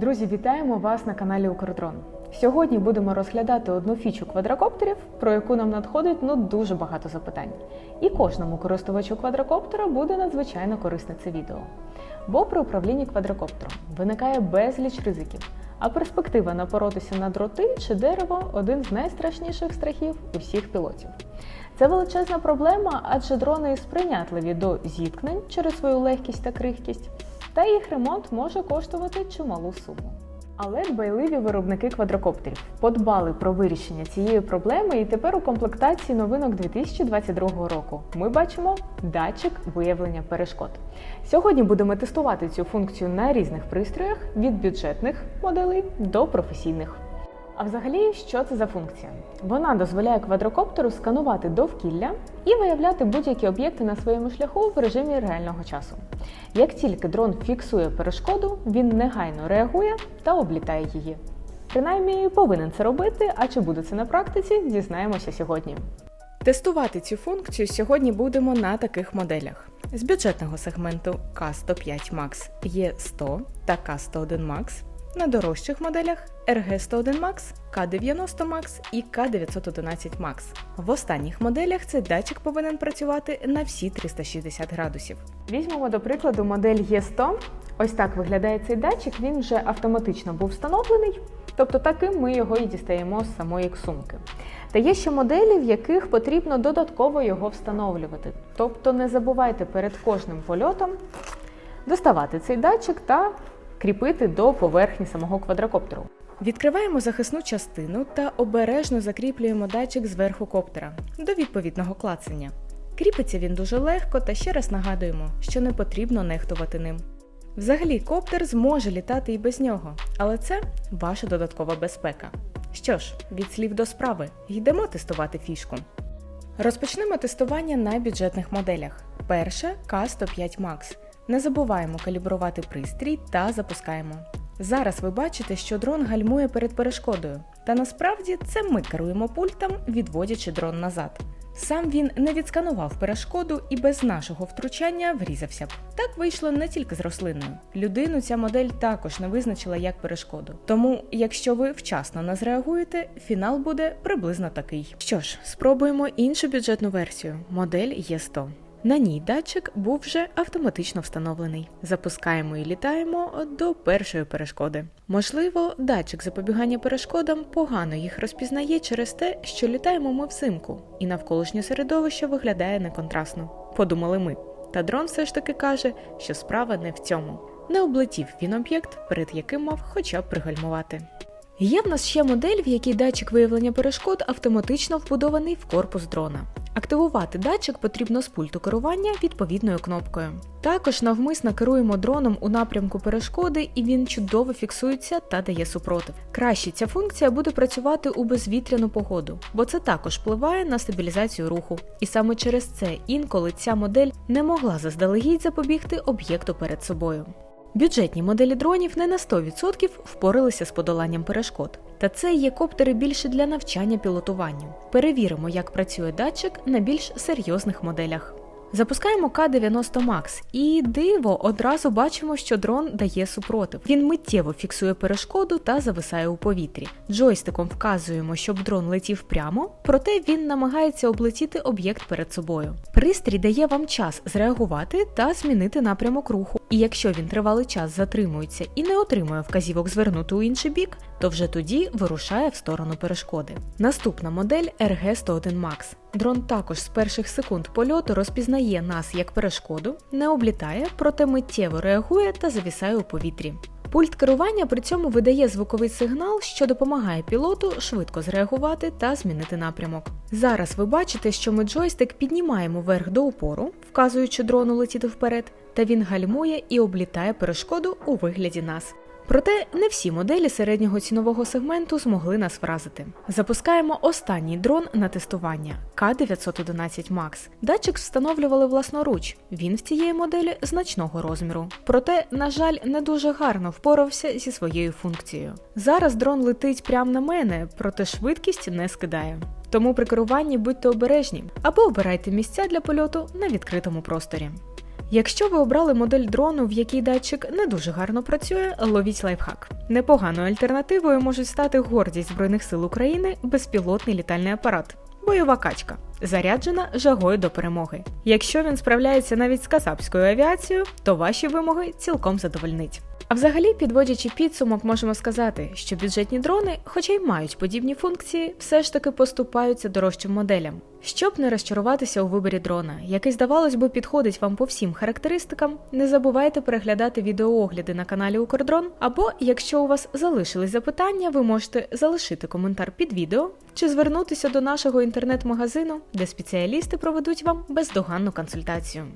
Друзі, вітаємо вас на каналі Укрдрон. Сьогодні будемо розглядати одну фічу квадрокоптерів, про яку нам надходить ну дуже багато запитань. І кожному користувачу квадрокоптера буде надзвичайно корисне це відео. Бо при управлінні квадрокоптером виникає безліч ризиків, а перспектива напоротися на дроти чи дерево один з найстрашніших страхів усіх пілотів. Це величезна проблема, адже дрони сприйнятливі до зіткнень через свою легкість та крихкість, та їх ремонт може коштувати чималу суму. Але дбайливі виробники квадрокоптерів подбали про вирішення цієї проблеми, і тепер у комплектації новинок 2022 року ми бачимо датчик виявлення перешкод. Сьогодні будемо тестувати цю функцію на різних пристроях від бюджетних моделей до професійних. А взагалі, що це за функція? Вона дозволяє квадрокоптеру сканувати довкілля і виявляти будь-які об'єкти на своєму шляху в режимі реального часу. Як тільки дрон фіксує перешкоду, він негайно реагує та облітає її. Принаймні повинен це робити, а чи буде це на практиці, дізнаємося сьогодні. Тестувати цю функцію сьогодні будемо на таких моделях. З бюджетного сегменту К105 Max Е100 та К101 Max на дорожчих моделях RG101 Max, K90 Max і K911 Max. В останніх моделях цей датчик повинен працювати на всі 360 градусів. Візьмемо до прикладу модель E100. Ось так виглядає цей датчик, він вже автоматично був встановлений, тобто таким ми його і дістаємо з самої сумки. Та є ще моделі, в яких потрібно додатково його встановлювати. Тобто не забувайте перед кожним польотом доставати цей датчик та кріпити до поверхні самого квадрокоптеру. Відкриваємо захисну частину та обережно закріплюємо датчик зверху коптера до відповідного клацання. Кріпиться він дуже легко, та ще раз нагадуємо, що не потрібно нехтувати ним. Взагалі, коптер зможе літати і без нього, але це ваша додаткова безпека. Що ж, від слів до справи, йдемо тестувати фішку. Розпочнемо тестування на бюджетних моделях. Перше К105 Max. Не забуваємо калібрувати пристрій та запускаємо. Зараз ви бачите, що дрон гальмує перед перешкодою, та насправді це ми керуємо пультом, відводячи дрон назад. Сам він не відсканував перешкоду і без нашого втручання врізався б. Так вийшло не тільки з рослиною. Людину ця модель також не визначила як перешкоду. Тому, якщо ви вчасно не зреагуєте, фінал буде приблизно такий. Що ж, спробуємо іншу бюджетну версію модель Е100. На ній датчик був вже автоматично встановлений. Запускаємо і літаємо до першої перешкоди. Можливо, датчик запобігання перешкодам погано їх розпізнає через те, що літаємо ми взимку, і навколишнє середовище виглядає неконтрастно. Подумали ми. Та дрон все ж таки каже, що справа не в цьому. Не облетів він об'єкт, перед яким мав хоча б пригальмувати. Є в нас ще модель, в якій датчик виявлення перешкод автоматично вбудований в корпус дрона. Активувати датчик потрібно з пульту керування відповідною кнопкою. Також навмисно керуємо дроном у напрямку перешкоди, і він чудово фіксується та дає супротив. Краще ця функція буде працювати у безвітряну погоду, бо це також впливає на стабілізацію руху. І саме через це інколи ця модель не могла заздалегідь запобігти об'єкту перед собою. Бюджетні моделі дронів не на 100% впоралися з подоланням перешкод. Та це є коптери більше для навчання пілотуванню. Перевіримо, як працює датчик на більш серйозних моделях. Запускаємо К90 Max і диво одразу бачимо, що дрон дає супротив. Він миттєво фіксує перешкоду та зависає у повітрі. Джойстиком вказуємо, щоб дрон летів прямо, проте він намагається облетіти об'єкт перед собою. Пристрій дає вам час зреагувати та змінити напрямок руху. І якщо він тривалий час затримується і не отримує вказівок звернути у інший бік, то вже тоді вирушає в сторону перешкоди. Наступна модель RG101 Max. Дрон також з перших секунд польоту розпізнає нас як перешкоду, не облітає, проте миттєво реагує та завісає у повітрі. Пульт керування при цьому видає звуковий сигнал, що допомагає пілоту швидко зреагувати та змінити напрямок. Зараз ви бачите, що ми джойстик піднімаємо вверх до упору, вказуючи дрону летіти вперед, та він гальмує і облітає перешкоду у вигляді нас. Проте не всі моделі середнього цінового сегменту змогли нас вразити. Запускаємо останній дрон на тестування К911 Max. Датчик встановлювали власноруч. Він в цієї моделі значного розміру. Проте, на жаль, не дуже гарно впорався зі своєю функцією. Зараз дрон летить прямо на мене, проте швидкість не скидає. Тому при керуванні будьте обережні або обирайте місця для польоту на відкритому просторі. Якщо ви обрали модель дрону, в якій датчик не дуже гарно працює, ловіть лайфхак. Непоганою альтернативою можуть стати гордість Збройних сил України, безпілотний літальний апарат. Бойова качка, заряджена жагою до перемоги. Якщо він справляється навіть з касапською авіацією, то ваші вимоги цілком задовольнить. А взагалі, підводячи підсумок, можемо сказати, що бюджетні дрони, хоча й мають подібні функції, все ж таки поступаються дорожчим моделям. Щоб не розчаруватися у виборі дрона, який, здавалось би, підходить вам по всім характеристикам, не забувайте переглядати відеоогляди на каналі Укрдрон, або, якщо у вас залишились запитання, ви можете залишити коментар під відео чи звернутися до нашого інтернет-магазину, де спеціалісти проведуть вам бездоганну консультацію.